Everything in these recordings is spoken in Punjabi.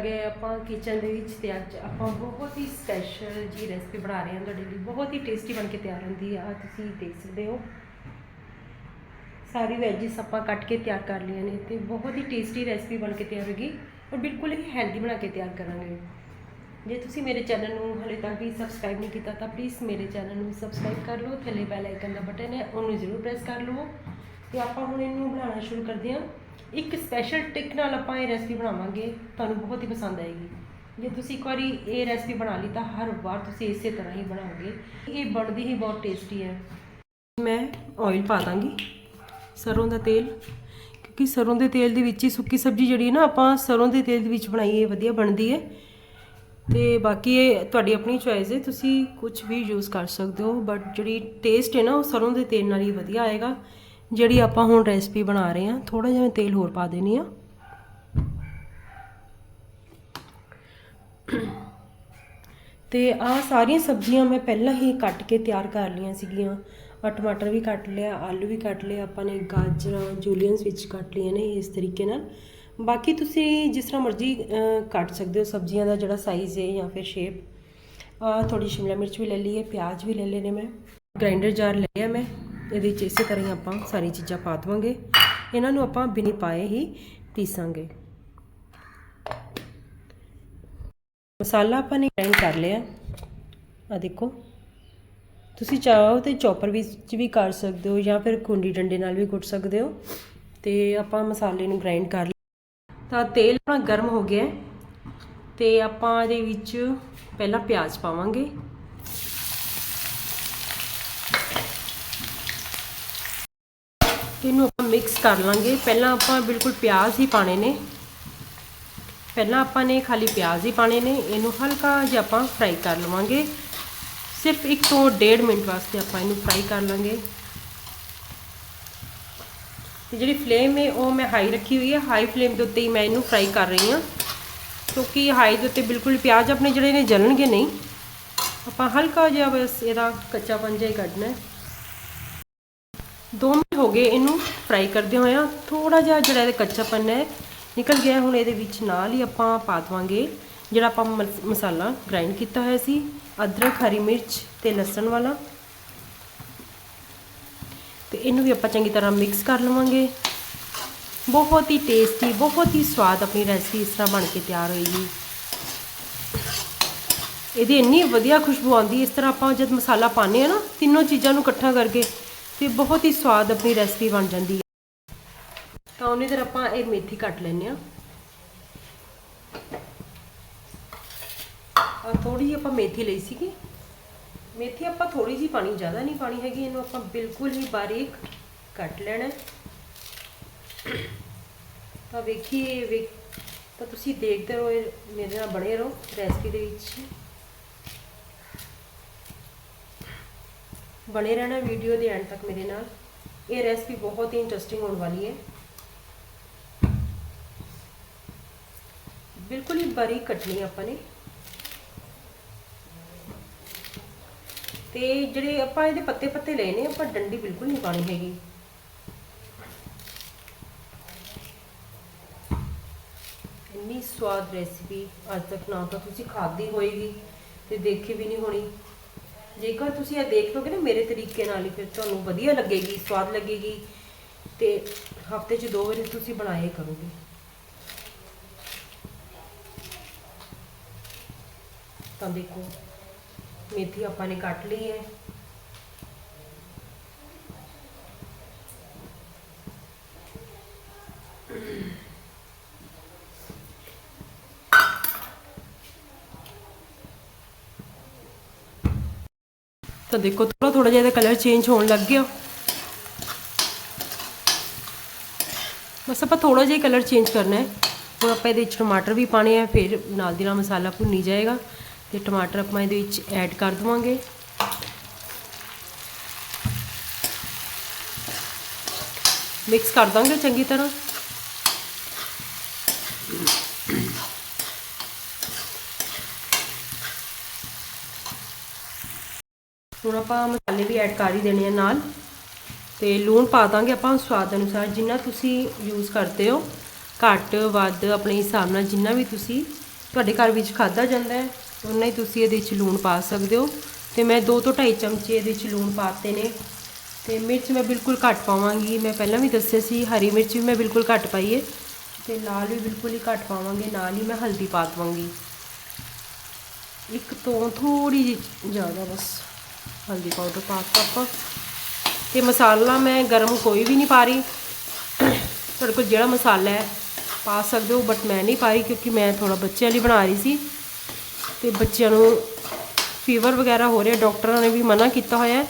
ਗਏ ਆਪਾਂ ਕਿਚਨ ਦੇ ਵਿੱਚ ਤੇ ਅੱਜ ਆਪਾਂ ਬਹੁਤ ਹੀ ਸਪੈਸ਼ਲ ਜੀ ਰੈਸਪੀ ਬਣਾ ਰਹੇ ਹਾਂ ਤੁਹਾਡੇ ਲਈ। ਬਹੁਤ ਹੀ ਟੇਸਟੀ ਬਣ ਕੇ ਤਿਆਰ ਹੁੰਦੀ ਆ ਤੁਸੀਂ ਦੇਖ ਸਕਦੇ ਹੋ। ਸਾਰੀ ਵੈਜਿਸ ਆਪਾਂ ਕੱਟ ਕੇ ਤਿਆਰ ਕਰ ਲਈਆਂ ਨੇ ਤੇ ਬਹੁਤ ਹੀ ਟੇਸਟੀ ਰੈਸਪੀ ਬਣ ਕੇ ਤਿਆਰ ਹੋਗੀ ਔਰ ਬਿਲਕੁਲ ਹੀ ਹੈਲਦੀ ਬਣਾ ਕੇ ਤਿਆਰ ਕਰਾਂਗੇ। ਜੇ ਤੁਸੀਂ ਮੇਰੇ ਚੈਨਲ ਨੂੰ ਹਲੇ ਤੱਕ ਵੀ ਸਬਸਕ੍ਰਾਈਬ ਨਹੀਂ ਕੀਤਾ ਤਾਂ ਪਲੀਜ਼ ਮੇਰੇ ਚੈਨਲ ਨੂੰ ਸਬਸਕ੍ਰਾਈਬ ਕਰ ਲਓ। ਥੱਲੇ ਬੈਲ ਆਈਕਨ ਦਾ ਬਟਨ ਹੈ, ਉਹਨੂੰ ਜ਼ਰੂਰ ਪ੍ਰੈਸ ਕਰ ਲਓ ਤੇ ਆਪਾਂ ਹੁਣ ਇਹਨੂੰ ਬਣਾਉਣਾ ਸ਼ੁਰੂ ਕਰਦੇ ਹਾਂ। ਇੱਕ ਸਪੈਸ਼ਲ ਟਿਕ ਨਾਲ ਆਪਾਂ ਇਹ ਰੈਸਪੀ ਬਣਾਵਾਂਗੇ, ਤੁਹਾਨੂੰ ਬਹੁਤ ਹੀ ਪਸੰਦ ਆਏਗੀ। ਜੇ ਤੁਸੀਂ ਇੱਕ ਵਾਰੀ ਇਹ ਰੈਸਪੀ ਬਣਾ ਲਈ, ਤਾਂ ਹਰ ਵਾਰ ਤੁਸੀਂ ਇਸੇ ਤਰ੍ਹਾਂ ਹੀ ਬਣਾਓਗੇ। ਇਹ ਬਣਦੀ ਹੀ ਬਹੁਤ ਟੇਸਟੀ ਹੈ। ਮੈਂ ਆਇਲ ਪਾ ਦਾਂਗੀ ਸਰੋਂ ਦਾ ਤੇਲ, ਕਿਉਂਕਿ ਸਰੋਂ ਦੇ ਤੇਲ ਦੇ ਵਿੱਚ ਹੀ ਸੁੱਕੀ ਸਬਜ਼ੀ ਜਿਹੜੀ ਹੈ ਨਾ, ਆਪਾਂ ਸਰੋਂ ਦੇ ਤੇਲ ਦੇ ਵਿੱਚ ਬਣਾਈਏ ਵਧੀਆ ਬਣਦੀ ਹੈ। ਤੇ ਬਾਕੀ ਇਹ ਤੁਹਾਡੀ ਆਪਣੀ ਚੋਇਸ ਹੈ, ਤੁਸੀਂ ਕੁਝ ਵੀ ਯੂਜ਼ ਕਰ ਸਕਦੇ ਹੋ ਬਟ ਜਿਹੜੀ ਟੇਸਟ ਹੈ ਨਾ, ਉਹ ਸਰੋਂ ਦੇ ਤੇਲ ਨਾਲ ਹੀ ਵਧੀਆ ਆਏਗਾ। ਜਿਹੜੀ ਆਪਾਂ ਹੁਣ ਰੈਸਪੀ ਬਣਾ ਰਹੇ ਹਾਂ ਥੋੜਾ ਜਿਹਾ ਮੈਂ ਤੇਲ ਹੋਰ ਪਾ ਦੇਣੀ ਆ। ਤੇ ਆ ਸਾਰੀਆਂ ਸਬਜ਼ੀਆਂ ਮੈਂ ਪਹਿਲਾਂ ਹੀ ਕੱਟ ਕੇ ਤਿਆਰ ਕਰ ਲਈਆਂ ਸੀਗੀਆਂ। ਆ ਟਮਾਟਰ ਵੀ ਕੱਟ ਲਿਆ, ਆਲੂ ਵੀ ਕੱਟ ਲਿਆ ਆਪਾਂ ਨੇ ਗਾਜਰਾਂ, ਜੂਲੀਅਨਸ ਵਿੱਚ ਕੱਟ ਲਈਆਂ ਨੇ ਇਸ ਤਰੀਕੇ ਨਾਲ। ਬਾਕੀ ਤੁਸੀਂ ਜਿਸ ਤਰ੍ਹਾਂ ਮਰਜ਼ੀ ਕੱਟ ਸਕਦੇ ਹੋ ਸਬਜ਼ੀਆਂ ਦਾ ਜਿਹੜਾ ਸਾਈਜ਼ ਹੈ ਜਾਂ ਫਿਰ ਸ਼ੇਪ ਆ ਥੋੜੀ ਸ਼ਿਮਲਾ ਮਿਰਚ ਵੀ ਲੈ ਲਈ ਹੈ ਪਿਆਜ਼ ਵੀ ਲੈ ਲਏ ਨੇ ਮੈਂ ਗ੍ਰਾਈਂਡਰ ਜਾਰ ਲਿਆ ਮੈਂ। ਇਹਦੇ 'ਚ ਇਸੇ ਤਰ੍ਹਾਂ ਹੀ ਆਪਾਂ ਸਾਰੀ ਚੀਜ਼ਾਂ ਪਾ ਦਵਾਂਗੇ। ਇਹਨਾਂ ਨੂੰ ਆਪਾਂ ਬਿਨੀ ਪਾਏ ਹੀ ਪੀਸਾਂਗੇ। ਮਸਾਲਾ ਆਪਾਂ ਨੇ ਗ੍ਰਾਈਂਡ ਕਰ ਲਿਆ। ਆ ਦੇਖੋ। ਤੁਸੀਂ ਚਾਹੋ ਤੇ ਚੌਪਰ ਵਿੱਚ ਵੀ ਕਰ ਸਕਦੇ ਹੋ ਜਾਂ ਫਿਰ ਕੁੰਡੀ ਡੰਡੇ ਨਾਲ ਵੀ ਕੁੱਟ ਸਕਦੇ ਹੋ। ਤੇ ਆਪਾਂ ਮਸਾਲੇ ਨੂੰ ਗ੍ਰਾਈਂਡ ਕਰ ਲਿਆ। ਤਾਂ ਤੇਲ ਆਪਣਾ ਗਰਮ ਹੋ ਗਿਆ ਹੈ। ਤੇ ਆਪਾਂ ਇਹਦੇ ਵਿੱਚ ਪਹਿਲਾਂ ਪਿਆਜ਼ ਪਾਵਾਂਗੇ। ਇਹਨੂੰ ਆਪਾਂ ਮਿਕਸ ਕਰ ਲਾਂਗੇ। ਪਹਿਲਾਂ ਆਪਾਂ ਬਿਲਕੁਲ ਪਿਆਜ਼ ਹੀ ਪਾਣੇ ਨੇ। ਪਹਿਲਾਂ ਆਪਾਂ ਨੇ ਖਾਲੀ ਪਿਆਜ਼ ਹੀ ਪਾਣੇ ਨੇ। ਇਹਨੂੰ ਹਲਕਾ ਜਿਹਾ ਆਪਾਂ ਫਰਾਈ ਕਰ ਲਵਾਂਗੇ। ਸਿਰਫ 1 ਤੋਂ 1.5 ਮਿੰਟ ਵਾਸਤੇ ਆਪਾਂ ਇਹਨੂੰ ਫਰਾਈ ਕਰ ਲਾਂਗੇ। ਤੇ ਜਿਹੜੀ ਫਲੇਮ ਹੈ, ਉਹ ਮੈਂ ਹਾਈ ਰੱਖੀ ਹੋਈ ਹੈ। ਹਾਈ ਫਲੇਮ ਦੇ ਉੱਤੇ ਹੀ ਮੈਂ ਇਹਨੂੰ ਫਰਾਈ ਕਰ ਰਹੀ ਹਾਂ। ਕਿਉਂਕਿ ਹਾਈ ਦੇ ਉੱਤੇ ਬਿਲਕੁਲ ਪਿਆਜ਼ ਆਪਣੇ ਜਿਹੜੇ ਨੇ ਜਲਣਗੇ ਨਹੀਂ। ਆਪਾਂ ਹਲਕਾ ਜਿਹਾ ਬਸ ਇਹਦਾ ਕੱਚਾ ਜਿਹਾ ਹੀ ਕੱਢਣਾ ਹੈ। 2 ਮਿੰਟ ਹੋ ਗਏ, ਇਹਨੂੰ ਫਰਾਈ ਕਰਦੇ ਹੋਇਆ ਥੋੜਾ ਜਿਹਾ ਜਿਹੜਾ ਇਹਦਾ ਕੱਚਾਪਨ ਹੈ, ਨਿਕਲ ਗਿਆ ਹੁਣ ਇਹਦੇ ਵਿੱਚ ਨਾਲ ਹੀ ਆਪਾਂ ਪਾ ਦਵਾਂਗੇ ਜਿਹੜਾ ਆਪਾਂ ਮਸ- ਮਸਾਲਾ ਗ੍ਰਾਈਂਡ ਕੀਤਾ ਹੋਇਆ ਸੀ, ਅਦਰਕ, ਹਰੀ ਮਿਰਚ ਤੇ ਲਸਣ ਵਾਲਾ। ਤੇ ਇਹਨੂੰ ਵੀ ਆਪਾਂ ਚੰਗੀ ਤਰ੍ਹਾਂ ਮਿਕਸ ਕਰ ਲਵਾਂਗੇ। ਬਹੁਤ ਹੀ ਟੇਸਟੀ ਬਹੁਤ ਹੀ ਸਵਾਦ ਆਪਣੀ ਰੈਸਪੀ ਇਸ ਤਰ੍ਹਾਂ ਬਣ ਕੇ ਤਿਆਰ ਹੋਏਗੀ। ਇਹਦੀ ਇੰਨੀ ਵਧੀਆ ਖੁਸ਼ਬੂ ਆਉਂਦੀ ਇਸ ਤਰ੍ਹਾਂ ਆਪਾਂ ਜਦ ਮਸਾਲਾ ਪਾਉਂਦੇ ਆ ਨਾ, ਤਿੰਨੋਂ ਚੀਜ਼ਾਂ ਨੂੰ ਇਕੱਠਾ ਕਰਕੇ ਤੇ ਬਹੁਤ ਹੀ ਸਵਾਦ ਆਪਣੀ ਰੈਸਪੀ ਬਣ ਜਾਂਦੀ ਹੈ। ਤਾਂ ਉਹਨੇ ਦਰ ਆਪਾਂ ਇਹ ਮੇਥੀ ਕੱਟ ਲੈਨੇ ਆ ਆ ਥੋੜੀ ਜਿਹੀ ਆਪਾਂ ਮੇਥੀ ਲਈ ਸੀਗੀ। ਮੇਥੀ ਆਪਾਂ ਥੋੜੀ ਜਿਹੀ ਪਾਣੀ, ਜ਼ਿਆਦਾ ਨਹੀਂ ਪਾਣੀ ਹੈਗੀ, ਇਹਨੂੰ ਆਪਾਂ ਬਿਲਕੁਲ ਹੀ ਬਾਰੀਕ ਕੱਟ ਲੈਣਾ ਤਾਂ ਵੇਖੀਏ, ਵੇਖ, ਤਾਂ ਤੁਸੀਂ ਦੇਖਦੇ ਰਹੋ, ਇਹ ਮੇਰੇ ਨਾਲ ਬਣੇ ਰਹੋ ਰੈਸਪੀ ਦੇ ਵਿੱਚ। ਬਣੇ ਰਹਿਣਾ ਵੀਡੀਓ ਦੇ ਐਂਡ ਤੱਕ ਮੇਰੇ ਨਾਲ। ਇਹ ਰੈਸਪੀ ਬਹੁਤ ਹੀ ਇੰਟਰਸਟਿੰਗ ਹੋਣ ਵਾਲੀ ਹੈ। ਬਿਲਕੁਲ ਹੀ ਬਾਰੀਕ ਕੱਟਣੀ ਆਪਾਂ ਨੇ। ਤੇ ਜਿਹੜੇ ਆਪਾਂ ਇਹਦੇ ਪੱਤੇ ਪੱਤੇ ਲਏ ਨੇ, ਆਪਾਂ ਡੰਡੀ ਬਿਲਕੁਲ ਨਹੀਂ ਪਾਣੀ ਹੈਗੀ। ਇੰਨੀ ਸਵਾਦ ਰੈਸਿਪੀ ਅੱਜ ਤੱਕ ਨਾ ਤਾਂ ਤੁਸੀਂ ਖਾਧੀ ਹੋਏਗੀ ਤੇ ਦੇਖੀ ਵੀ ਨਹੀਂ ਹੋਣੀ। ਜੇਕਰ ਤੁਸੀਂ ਇਹ ਦੇਖ ਲੋਗੇ ਨਾ ਮੇਰੇ ਤਰੀਕੇ ਨਾਲ ਹੀ ਫਿਰ ਤੁਹਾਨੂੰ ਵਧੀਆ ਲੱਗੇਗੀ, ਸਵਾਦ ਲੱਗੇਗੀ ਤੇ ਹਫ਼ਤੇ 'ਚ ਦੋ ਵਾਰੀ ਤੁਸੀਂ ਬਣਾਏ ਕਰੋਗੇ। ਤਾਂ ਦੇਖੋ, ਮੇਥੀ ਆਪਾਂ ਨੇ ਕੱਟ ਲਈ ਹੈ। ਤਾਂ ਦੇਖੋ ਥੋੜਾ ਥੋੜਾ ਜਿਹਾ ਇਹਦਾ ਕਲਰ ਚੇਂਜ ਹੋਣ ਲੱਗ ਗਿਆ। ਬਸ ਆਪਾਂ ਥੋੜਾ ਜਿਹਾ ਕਲਰ ਚੇਂਜ ਕਰਨਾ ਹੈ। ਹੁਣ ਆਪਾਂ ਇਹਦੇ ਵਿੱਚ ਟਮਾਟਰ ਵੀ ਪਾਣੇ ਆ, ਫਿਰ ਨਾਲ ਦੀ ਨਾਲ ਮਸਾਲਾ ਭੁੰਨੀ ਜਾਏਗਾ। ਤੇ ਟਮਾਟਰ ਆਪਾਂ ਇਹਦੇ ਵਿੱਚ ਐਡ ਕਰ ਦਵਾਂਗੇ। ਮਿਕਸ ਕਰ ਦਾਂਗੇ ਚੰਗੀ ਤਰ੍ਹਾਂ ਹੁਣ ਆਪਾਂ ਮਸਾਲੇ ਵੀ ਐਡ ਕਰ ਹੀ ਦੇਣੇ ਆ ਨਾਲ ਤੇ ਲੂਣ ਪਾ ਦਾਂਗੇ ਆਪਾਂ ਸਵਾਦ ਅਨੁਸਾਰ, ਜਿੰਨਾ ਤੁਸੀਂ ਯੂਜ਼ ਕਰਦੇ ਹੋ, ਘੱਟ, ਵੱਧ, ਆਪਣੇ ਹਿਸਾਬ ਨਾਲ ਜਿੰਨਾ ਵੀ ਤੁਸੀਂ ਤੁਹਾਡੇ ਘਰ ਵਿੱਚ ਖਾਦਾ ਜਾਂਦਾ ਹੈ ਉਹਨਾਂ ਹੀ ਤੁਸੀਂ ਇਹਦੇ ਵਿੱਚ ਲੂਣ ਪਾ ਸਕਦੇ ਹੋ। ਤੇ ਮੈਂ 2 ਤੋਂ 2.5 ਚਮਚੇ ਇਹਦੇ ਵਿੱਚ ਲੂਣ ਪਾਤੇ ਨੇ। ਤੇ ਮਿਰਚ ਮੈਂ ਬਿਲਕੁਲ ਘੱਟ ਪਾਵਾਂਗੀ। ਮੈਂ ਪਹਿਲਾਂ ਵੀ ਦੱਸਿਆ ਸੀ, ਹਰੀ ਮਿਰਚ ਵੀ ਮੈਂ ਬਿਲਕੁਲ ਘੱਟ ਪਾਈ ਹੈ ਤੇ ਲਾਲ ਵੀ ਬਿਲਕੁਲ ਹੀ ਘੱਟ ਪਾਵਾਂਗੇ, ਨਾਲ ਹੀ ਮੈਂ ਹਲਦੀ ਪਾ ਦਵਾਂਗੀ। ਇੱਕ ਤੋਂ ਥੋੜੀ ਜਿਹੀ ਜ਼ਿਆਦਾ ਬਸ। ਹਲਦੀ ਪਾਊਡਰ ਪਾ ਆਪਾਂ। ਤੇ ਮਸਾਲਾ ਮੈਂ ਗਰਮ ਕੋਈ ਵੀ ਨਹੀਂ ਪਾ ਰਹੀ। ਤੁਹਾਡੇ ਕੋਲ ਜਿਹੜਾ ਮਸਾਲਾ ਹੈ, ਪਾ ਸਕਦੇ ਹੋ ਬਟ ਮੈਂ ਨਹੀਂ ਪਾ ਰਹੀ ਕਿਉਂਕਿ ਮੈਂ ਥੋੜਾ ਬੱਚਿਆਂ ਲਈ ਬਣਾ ਰਹੀ ਸੀ। ਤੇ ਬੱਚਿਆਂ ਨੂੰ ਫੀਵਰ ਵਗੈਰਾ ਹੋ ਰਿਹਾ ਡਾਕਟਰਾਂ ਨੇ ਵੀ ਮਨਾ ਕੀਤਾ ਹੋਇਆ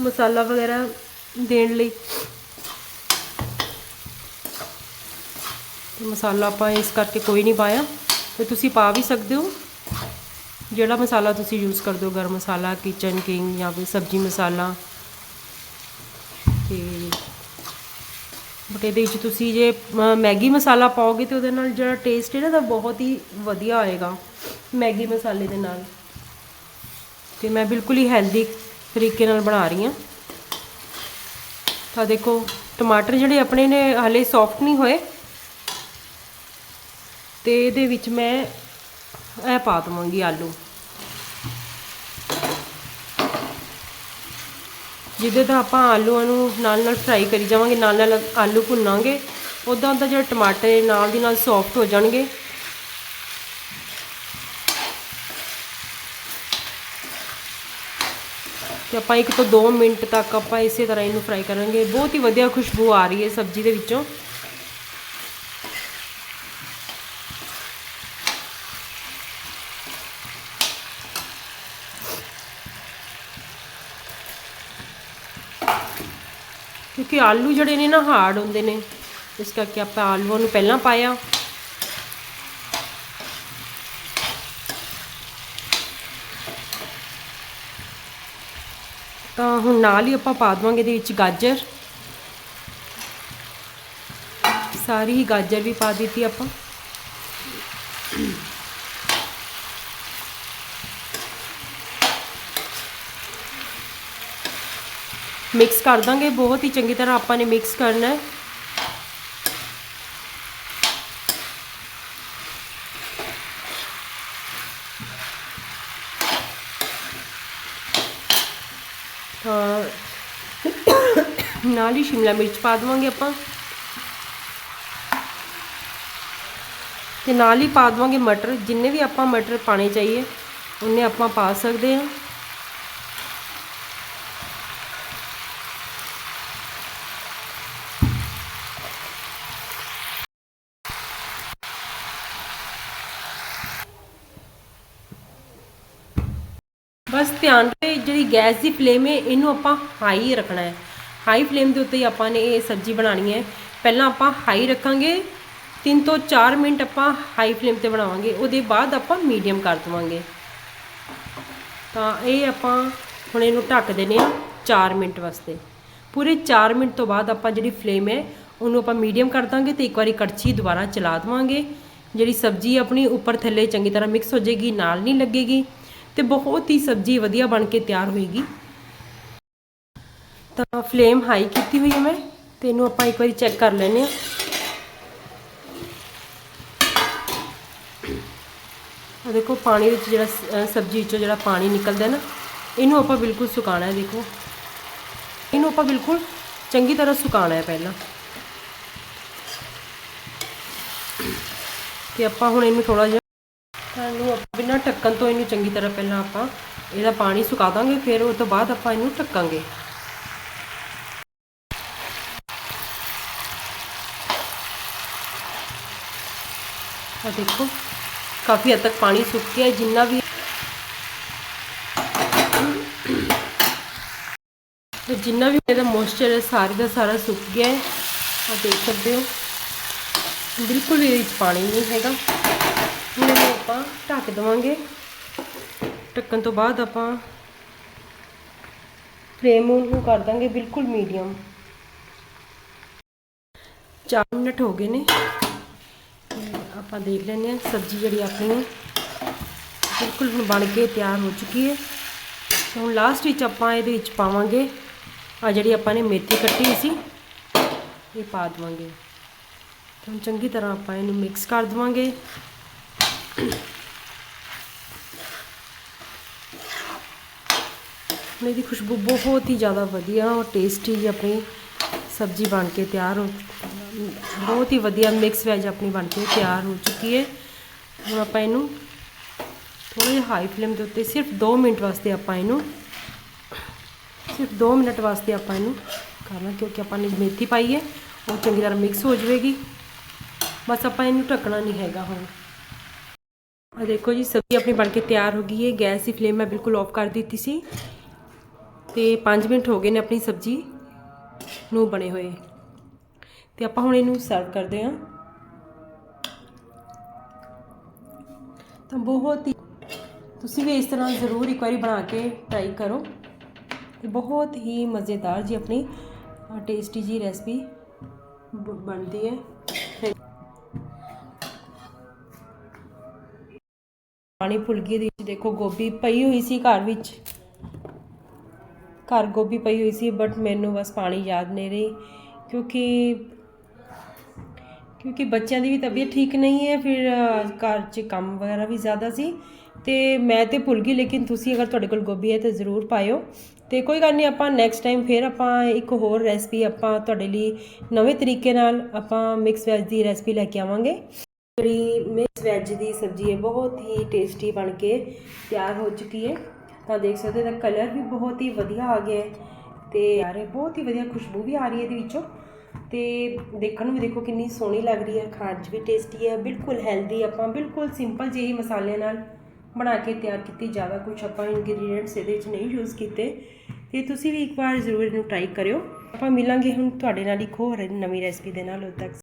ਮਸਾਲਾ ਵਗੈਰਾ ਦੇਣ ਲਈ। ਤੇ ਮਸਾਲਾ ਆਪਾਂ ਇਸ ਕਰਕੇ ਕੋਈ ਨਹੀਂ ਪਾਇਆ। ਤੇ ਤੁਸੀਂ ਪਾ ਵੀ ਸਕਦੇ ਹੋ। ਜਿਹੜਾ ਮਸਾਲਾ ਤੁਸੀਂ ਯੂਜ਼ ਕਰਦੇ ਹੋ, ਗਰਮ ਮਸਾਲਾ ਕਿਚਨ ਕਿੰਗ ਜਾਂ ਫਿਰ ਸਬਜ਼ੀ ਮਸਾਲਾ। ਤੇ ਬਟ ਇਹਦੇ ਵਿੱਚ ਤੁਸੀਂ ਜੇ ਮੈਗੀ ਮਸਾਲਾ ਪਾਓਗੇ ਤੇ ਉਹਦੇ ਨਾਲ ਜਿਹੜਾ ਟੇਸਟ ਹੈ ਨਾ, ਤਾਂ ਬਹੁਤ ਹੀ ਵਧੀਆ ਆਏਗਾ ਮੈਗੀ ਮਸਾਲੇ ਦੇ ਨਾਲ। ਤੇ ਮੈਂ ਬਿਲਕੁਲ ਹੀ ਹੈਲਦੀ ਤਰੀਕੇ ਨਾਲ ਬਣਾ ਰਹੀ ਹਾਂ। ਤਾਂ ਦੇਖੋ, ਟਮਾਟਰ ਜਿਹੜੇ ਆਪਣੇ ਨੇ, ਹਲੇ ਸੌਫਟ ਨਹੀਂ ਹੋਏ। ਤੇ ਇਹਦੇ ਵਿੱਚ ਮੈਂ ਇਹ ਪਾ ਦਵਾਂਗੀ ਆਲੂ। ਜਿੱਦਾਂ ਤਾਂ ਆਪਾਂ ਆਲੂਆਂ ਨੂੰ ਨਾਲ ਨਾਲ ਫਰਾਈ ਕਰੀ ਜਾਵਾਂਗੇ, ਨਾਲ ਨਾਲ ਆਲੂ ਭੁੰਨਾਂਗੇ ਉਦਾਂ ਉਦਾਂ ਜਿਹੜਾ ਟਮਾਟਰ ਨਾਲ ਦੀ ਨਾਲ ਸੌਫਟ ਹੋ ਜਾਣਗੇ। ਤੇ ਆਪਾਂ 1 ਤੋਂ 2 ਮਿੰਟ ਤੱਕ ਆਪਾਂ ਇਸੇ ਤਰ੍ਹਾਂ ਇਹਨੂੰ ਫਰਾਈ ਕਰਾਂਗੇ। ਬਹੁਤ ਹੀ ਵਧੀਆ ਖੁਸ਼ਬੂ ਆ ਰਹੀ ਹੈ ਸਬਜ਼ੀ ਦੇ ਵਿੱਚੋਂ। ਕਿਉਂਕਿ ਆਲੂ ਜਿਹੜੇ ਨੇ ਨਾ ਹਾਰਡ ਹੁੰਦੇ ਨੇ, ਇਸ ਕਰਕੇ ਆਪਾਂ ਆਲੂਆਂ ਨੂੰ ਪਹਿਲਾਂ ਪਾਇਆ। ਤਾਂ ਹੁਣ ਨਾਲ ਹੀ ਆਪਾਂ ਪਾ ਦਵਾਂਗੇ ਇਹਦੇ ਵਿੱਚ ਗਾਜਰ। ਸਾਰੀ ਹੀ ਗਾਜਰ ਵੀ ਪਾ ਦਿੱਤੀ ਆਪਾਂ। ਮਿਕਸ ਕਰ ਦਾਂਗੇ, ਬਹੁਤ ਹੀ ਚੰਗੀ ਤਰ੍ਹਾਂ ਆਪਾਂ ਨੇ ਮਿਕਸ ਕਰਨਾ ਹੈ। ਨਾਲ ਹੀ ਸ਼ਿਮਲਾ ਮਿਰਚ ਪਾ ਦਵਾਂਗੇ ਆਪਾਂ। ਤੇ ਨਾਲ ਹੀ ਪਾ ਦਵਾਂਗੇ ਮਟਰ, ਜਿੰਨੇ ਵੀ ਆਪਾਂ ਮਟਰ ਪਾਣੇ ਚਾਹੀਏ, ਉਹਨੇ ਆਪਾਂ ਪਾ ਸਕਦੇ ਹਾਂ। ਬਸ ਧਿਆਨ ਰੱਖੇ ਜਿਹੜੀ ਗੈਸ ਦੀ ਫਲੇਮ ਹੈ, ਇਹਨੂੰ ਆਪਾਂ ਹਾਈ ਰੱਖਣਾ ਹੈ। ਹਾਈ ਫਲੇਮ ਦੇ ਉੱਤੇ ਹੀ ਆਪਾਂ ਨੇ ਇਹ ਸਬਜ਼ੀ ਬਣਾਉਣੀ ਹੈ। ਪਹਿਲਾਂ ਆਪਾਂ ਹਾਈ ਰੱਖਾਂਗੇ। 3 ਤੋਂ 4 ਮਿੰਟ ਆਪਾਂ ਹਾਈ ਫਲੇਮ ਤੇ ਬਣਾਵਾਂਗੇ। ਉਹਦੇ ਬਾਅਦ ਆਪਾਂ ਮੀਡੀਅਮ ਕਰ ਦਵਾਂਗੇ। ਤਾਂ ਇਹ ਆਪਾਂ ਹੁਣ ਇਹਨੂੰ ਢੱਕ ਦਿੰਦੇ ਹਾਂ 4 ਮਿੰਟ ਵਾਸਤੇ। ਪੂਰੇ 4 ਮਿੰਟ ਤੋਂ ਬਾਅਦ ਆਪਾਂ ਜਿਹੜੀ ਫਲੇਮ ਹੈ, ਉਹਨੂੰ ਆਪਾਂ ਮੀਡੀਅਮ ਕਰ ਦਾਂਗੇ ਤੇ ਇੱਕ ਵਾਰੀ ਕੜਛੀ ਦੁਬਾਰਾ ਚਲਾ ਦਵਾਂਗੇ। ਜਿਹੜੀ ਸਬਜ਼ੀ ਆਪਣੀ ਉੱਪਰ ਥੱਲੇ ਚੰਗੀ ਤਰ੍ਹਾਂ ਮਿਕਸ ਹੋ ਜਾਏਗੀ, ਨਾਲ ਨਹੀਂ ਲੱਗੇਗੀ। ਤੇ ਬਹੁਤ ਹੀ ਸਬਜ਼ੀ ਵਧੀਆ ਬਣ ਕੇ ਤਿਆਰ ਹੋਏਗੀ। ਤਾਂ ਫਲੇਮ ਹਾਈ ਕੀਤੀ ਹੋਈ ਹੈ ਮੈਂ, ਤੇ ਇਹਨੂੰ ਆਪਾਂ ਇੱਕ ਵਾਰੀ ਚੈੱਕ ਕਰ ਲੈਨੇ ਆ ਆ ਦੇਖੋ, ਪਾਣੀ ਵਿੱਚ ਜਿਹੜਾ ਸਬਜ਼ੀ ਵਿੱਚੋਂ ਜਿਹੜਾ ਪਾਣੀ ਨਿਕਲਦਾ ਨਾ, ਇਹਨੂੰ ਆਪਾਂ ਬਿਲਕੁਲ ਸੁਕਾਉਣਾ ਹੈ, ਦੇਖੋ। ਇਹਨੂੰ ਆਪਾਂ ਬਿਲਕੁਲ ਚੰਗੀ ਤਰ੍ਹਾਂ ਸੁਕਾਉਣਾ ਹੈ ਪਹਿਲਾਂ। ਤੇ ਆਪਾਂ ਹੁਣ ਇਹਨੂੰ ਥੋੜਾ ਜਿਹਾ ਇਹਨੂੰ ਆਪਾਂ ਬਿਨਾਂ ਢੱਕਣ ਤੋਂ ਇਹਨੂੰ ਚੰਗੀ ਤਰ੍ਹਾਂ ਪਹਿਲਾਂ ਆਪਾਂ ਇਹਦਾ ਪਾਣੀ ਸੁਕਾ ਦਾਂਗੇ, ਫਿਰ ਉਸ ਤੋਂ ਬਾਅਦ ਆਪਾਂ ਇਹਨੂੰ ਢੱਕਾਂਗੇ। ਆ ਦੇਖੋ, ਕਾਫੀ ਹੱਦ ਤੱਕ ਪਾਣੀ ਸੁੱਕ ਗਿਆ, ਜਿੰਨਾ ਵੀ ਤੇ ਜਿੰਨਾ ਵੀ ਇਹਦਾ ਮੋਇਸਚਰ ਹੈ, ਸਾਰੇ ਦਾ ਸਾਰਾ ਸੁੱਕ ਗਿਆ ਹੈ। ਆ ਦੇਖ ਸਕਦੇ ਹੋ, ਬਿਲਕੁਲ ਇਹਦੇ ਵਿੱਚ ਪਾਣੀ ਨਹੀਂ ਹੈਗਾ। ਹੁਣ ਇਹਨੂੰ ਆਪਾਂ ਢੱਕ ਦੇਵਾਂਗੇ। ਢੱਕਣ ਤੋਂ ਬਾਅਦ ਆਪਾਂ ਫਲੇਮ ਨੂੰ ਕਰ ਦਾਂਗੇ ਬਿਲਕੁਲ ਮੀਡੀਅਮ 4 ਮਿੰਟ ਹੋ ਗਏ ਨੇ। ਆਪਾਂ ਦੇਖ ਲੈਂਦੇ ਹਾਂ ਸਬਜ਼ੀ ਜਿਹੜੀ ਆਪਣੀ ਬਿਲਕੁਲ ਹੁਣ ਬਣ ਕੇ ਤਿਆਰ ਹੋ ਚੁੱਕੀ ਹੈ। ਹੁਣ ਲਾਸਟ ਵਿੱਚ ਆਪਾਂ ਇਹਦੇ ਵਿੱਚ ਪਾਵਾਂਗੇ ਆ ਜਿਹੜੀ ਆਪਾਂ ਨੇ ਮੇਥੀ ਕੱਟੀ ਸੀ, ਇਹ ਪਾ ਦਵਾਂਗੇ। ਹੁਣ ਚੰਗੀ ਤਰ੍ਹਾਂ ਆਪਾਂ ਇਹਨੂੰ ਮਿਕਸ ਕਰ ਦਵਾਂਗੇ। ਇਹਦੀ ਖੁਸ਼ਬੂ ਬਹੁਤ ਹੀ ਜ਼ਿਆਦਾ ਵਧੀਆ ਔਰ ਟੇਸਟੀ ਜੀ ਆਪਣੀ ਸਬਜ਼ੀ ਬਣ ਕੇ ਤਿਆਰ ਹੋ ਬਹੁਤ ਹੀ ਵਧੀਆ ਮਿਕਸ ਵੈਜ ਆਪਣੀ ਬਣ ਕੇ ਤਿਆਰ ਹੋ ਚੁੱਕੀ ਹੈ। ਹੁਣ ਆਪਾਂ ਇਹਨੂੰ ਥੋੜਾ ਜਿਹਾ ਹਾਈ ਫਲੇਮ ਦੇ ਉੱਤੇ ਸਿਰਫ 2 ਮਿੰਟ ਵਾਸਤੇ ਆਪਾਂ ਇਹਨੂੰ, ਸਿਰਫ 2 ਮਿੰਟ ਵਾਸਤੇ ਆਪਾਂ ਇਹਨੂੰ ਕਰਨਾ ਕਿਉਂਕਿ ਆਪਾਂ ਨੇ ਮੇਥੀ ਪਾਈ ਹੈ, ਉਹ ਚੰਗੀ ਤਰ੍ਹਾਂ ਮਿਕਸ ਹੋ ਜਾਵੇਗੀ। ਬਸ ਆਪਾਂ ਇਹਨੂੰ ਢੱਕਣਾ ਨਹੀਂ ਹੈਗਾ ਹੁਣ। ਆ ਦੇਖੋ ਜੀ, ਸਬਜ਼ੀ ਆਪਣੀ ਬਣ ਕੇ ਤਿਆਰ ਹੋ ਗਈ ਹੈ। ਗੈਸ ਦੀ ਫਲੇਮ ਮੈਂ ਬਿਲਕੁਲ ਆਫ ਕਰ ਦਿੱਤੀ ਸੀ। ਤੇ 5 ਮਿੰਟ ਹੋ ਗਏ ਨੇ ਆਪਣੀ ਸਬਜ਼ੀ ਨੂੰ ਬਣੇ ਹੋਏ। ਤੇ ਆਪਾਂ ਹੁਣ ਇਹਨੂੰ ਸਰਵ ਕਰਦੇ ਹਾਂ। ਤਾਂ ਬਹੁਤ ਹੀ ਤੁਸੀਂ ਵੀ ਇਸ ਤਰ੍ਹਾਂ ਜ਼ਰੂਰ ਇੱਕ ਵਾਰੀ ਬਣਾ ਕੇ ਟਰਾਈ ਕਰੋ। ਤੇ ਬਹੁਤ ਹੀ ਮਜ਼ੇਦਾਰ ਜੀ ਆਪਣੀ ਟੇਸਟੀ ਜੀ ਰੈਸਪੀ ਬਣਦੀ ਹੈ। ਪਾਣੀ ਫੁਲਕੀ ਦੀ ਦੇਖੋ, ਗੋਭੀ ਪਈ ਹੋਈ ਸੀ ਘਰ ਵਿੱਚ। ਘਰ ਗੋਭੀ ਪਈ ਹੋਈ ਸੀ ਬਟ ਮੈਨੂੰ ਬਸ ਪਾਣੀ ਯਾਦ ਨਹੀਂ ਰਹੀ, ਕਿਉਂਕਿ ਕਿਉਂਕਿ ਬੱਚਿਆਂ ਦੀ ਵੀ ਤਬੀਅਤ ਠੀਕ ਨਹੀਂ ਹੈ, ਫਿਰ ਘਰ 'ਚ ਕੰਮ ਵਗੈਰਾ ਵੀ ਜ਼ਿਆਦਾ ਸੀ, ਤੇ ਮੈਂ ਤੇ ਭੁੱਲ ਗਈ, ਲੇਕਿਨ ਤੁਸੀਂ ਅਗਰ ਤੁਹਾਡੇ ਕੋਲ ਗੋਭੀ ਹੈ ਤਾਂ ਜ਼ਰੂਰ ਪਾਇਓ, ਤੇ ਕੋਈ ਗੱਲ ਨਹੀਂ, ਆਪਾਂ ਨੈਕਸਟ ਟਾਈਮ ਫਿਰ ਆਪਾਂ ਇੱਕ ਹੋਰ ਰੈਸਪੀ ਆਪਾਂ ਤੁਹਾਡੇ ਲਈ ਨਵੇਂ ਤਰੀਕੇ ਨਾਲ ਆਪਾਂ ਮਿਕਸ ਵੈਜ ਦੀ ਰੈਸਪੀ ਲੈ ਕੇ ਆਵਾਂਗੇ। ਜਿਹੜੀ ਮਿਕਸ ਵੈਜ ਦੀ ਸਬਜ਼ੀ ਹੈ, ਬਹੁਤ ਹੀ ਟੇਸਟੀ ਬਣ ਕੇ ਤਿਆਰ ਹੋ ਚੁੱਕੀ ਹੈ। ਤਾਂ ਦੇਖ ਸਕਦੇ ਹੋ ਇਹਦਾ ਕਲਰ ਵੀ ਬਹੁਤ ਹੀ ਵਧੀਆ ਆ ਗਿਆ ਹੈ ਤੇ ਯਾਰ ਬਹੁਤ ਹੀ ਵਧੀਆ ਖੁਸ਼ਬੂ ਵੀ ਆ ਰਹੀ ਹੈ ਇਹਦੇ ਵਿੱਚੋਂ। ਤੇ ਦੇਖਣ ਨੂੰ ਵੀ ਦੇਖੋ ਕਿੰਨੀ ਸੋਹਣੀ ਲੱਗ ਰਹੀ ਹੈ, ਖਾਣ 'ਚ ਵੀ ਟੇਸਟੀ ਹੈ, ਬਿਲਕੁਲ ਹੈਲਦੀ ਆਪਾਂ ਬਿਲਕੁਲ ਸਿੰਪਲ ਜਿਹੀ ਮਸਾਲਿਆਂ ਨਾਲ ਬਣਾ ਕੇ ਤਿਆਰ ਕੀਤੀ, ਜ਼ਿਆਦਾ ਕੁਝ ਆਪਾਂ ਇੰਗਰੀਡੀਐਂਟਸ ਇਹਦੇ ਵਿੱਚ ਨਹੀਂ ਯੂਜ਼ ਕੀਤੇ। ਤੇ ਤੁਸੀਂ ਵੀ ਇੱਕ ਵਾਰ ਜ਼ਰੂਰ ਇਹਨੂੰ ਟਰਾਈ ਕਰਿਓ। ਆਪਾਂ ਮਿਲਾਂਗੇ ਹੁਣ ਤੁਹਾਡੇ ਨਾਲ ਇੱਕ ਹੋਰ ਨਵੀਂ ਰੈਸਪੀ ਦੇ ਨਾਲ, ਉਦੋਂ ਤੱਕ।